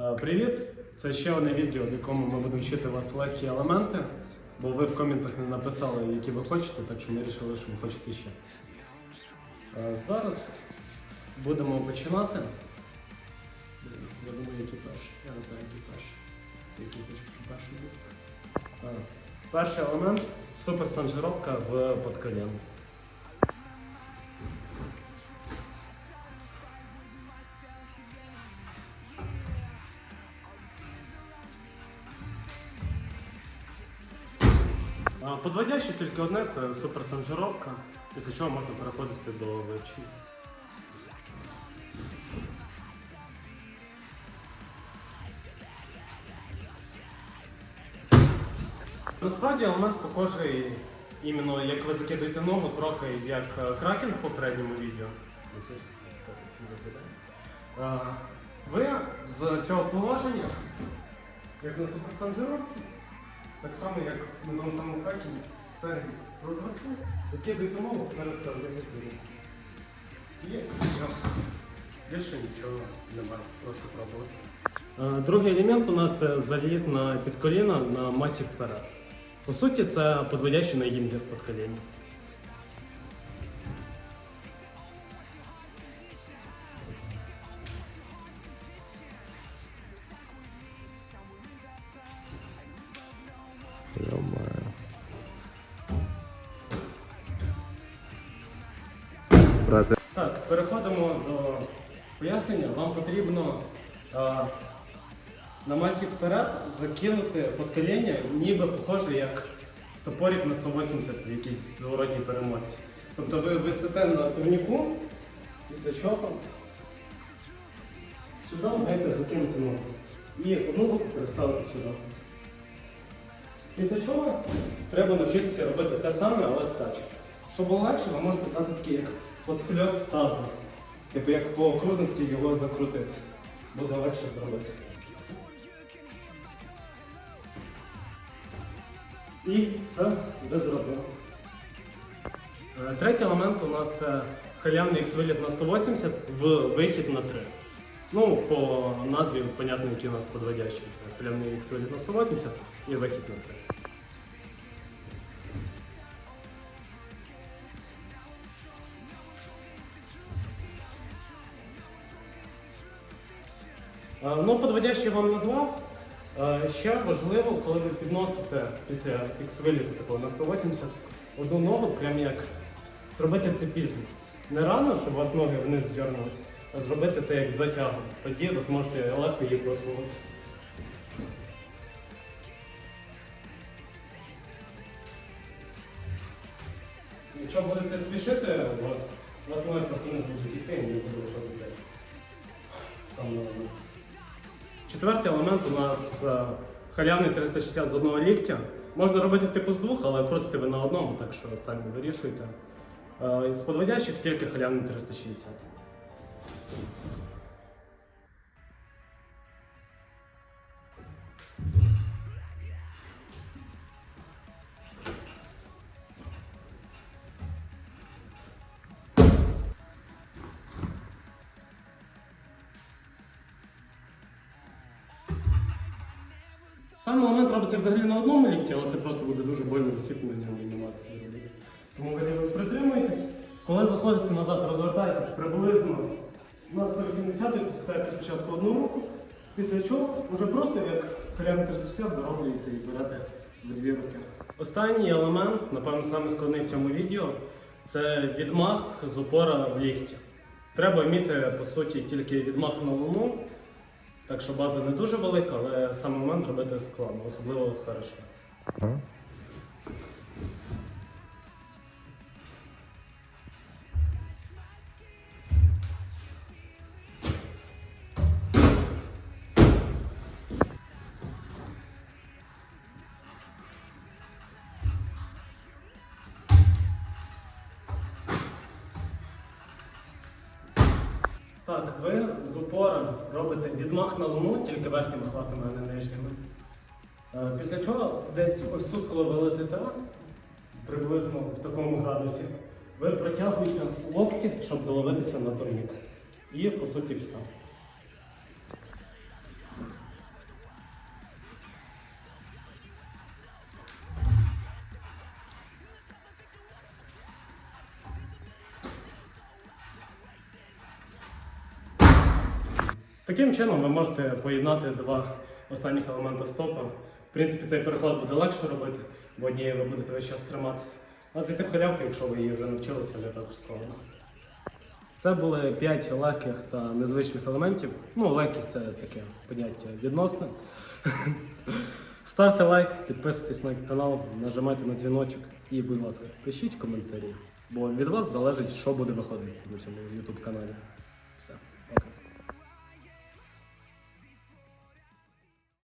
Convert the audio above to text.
Е, Привіт! Це ще одне відео, в якому ми будемо вчити вас легкі елементи, бо ви в коментах не написали, які ви хочете, так що ми вирішили, що ви хочете ще. Е, Зараз будемо починати. Я думаю, які перші. Я не знаю, які перші. Який хочу, щоб перший був. Перший елемент суперсанжировка в подколін. Подводяще тільки одне це суперсанжировка, після чого можна переходити до вивчення. Насправді елемент похожий іменно як ви закидуєте ногу, трохи як е, кракен в попередньому відео. Е, Ви з цього положення, як на суперсанжировці, так само як на тому самому хаті спереді розвертаєте, закидуєте допомогу переставляєте вперед. І все. Більше нічого немає, просто пробувати. Е, Другий елемент у нас це заліт на підколіна на матчі вперед. По суті, це подводящий на гімн під коліна. Переходимо до пояснення. Вам потрібно е, на масі вперед закинути подкоління, ніби похоже як топорик на 180 в якійсь зворотній перемотці. Тобто ви висите на турніку, після чого сюди маєте закинути ногу. І одну руку переставити сюди. Після чого треба навчитися робити те саме, але з. Щоб було легше, ви можете дати такий як подхльост тазу. Типу як по окружності його закрутити. Буде легше зробити. І це ви зробили. Е, Третій елемент у нас це халявний виліт на 180 в вихід на 3. Ну, по назві, понятно, які у нас подводящі. Це халявний виліт на 180 і вихід на 3. Е, Ну, подводящий вам назвав. Е, Ще важливо, коли ви підносите після X-вилізу такого на 180 одну ногу, прям як зробити це пізно. Не рано, щоб у вас ноги вниз звернулися, а зробити це як затягом. Тоді ви зможете легко її просунути. Якщо будете спішити, у вас ноги просто не будуть йти і не буде робити. Там. Четвертий елемент у нас е, халявний 360 з одного ліктя. Можна робити типу з двох, але крутити ви на одному, так що самі вирішуйте. Е, З подводящих тільки халявний 360. Сам момент робиться взагалі на одному лікті, але це просто буде дуже больно висіти на ньому і не мати це робити. Тому ви притримуєтесь. Коли заходите назад, розвертаєтесь приблизно на 180 пускаєте спочатку одну руку, після чого вже просто як халявний 360 дороблюєте і берете в дві руки. Останній елемент, напевно, саме складний в цьому відео, це відмах з опора в лікті. Треба вміти, по суті, тільки відмах на луну, так що база не дуже велика, але сам момент зробити складно, особливо хорошо. Так, ви з упором робите відмах на луну, тільки верхніми хватами, а не нижніми. Е, Після чого десь ось тут, коли ви летите, приблизно в такому градусі, ви протягуєте локті, щоб заловитися на турнік. І по суті все. Таким чином ви можете поєднати два останніх елементи стопа. В принципі, цей переход буде легше робити, бо однією ви будете весь час триматися. А зайти в халявку, якщо ви її вже навчилися, не також складно. Це були 5 легких та незвичних елементів. Ну, легкість це таке поняття відносне. Ставте лайк, підписуйтесь на канал, нажимайте на дзвіночок і, будь ласка, пишіть коментарі, бо від вас залежить, що буде виходити на цьому YouTube каналі.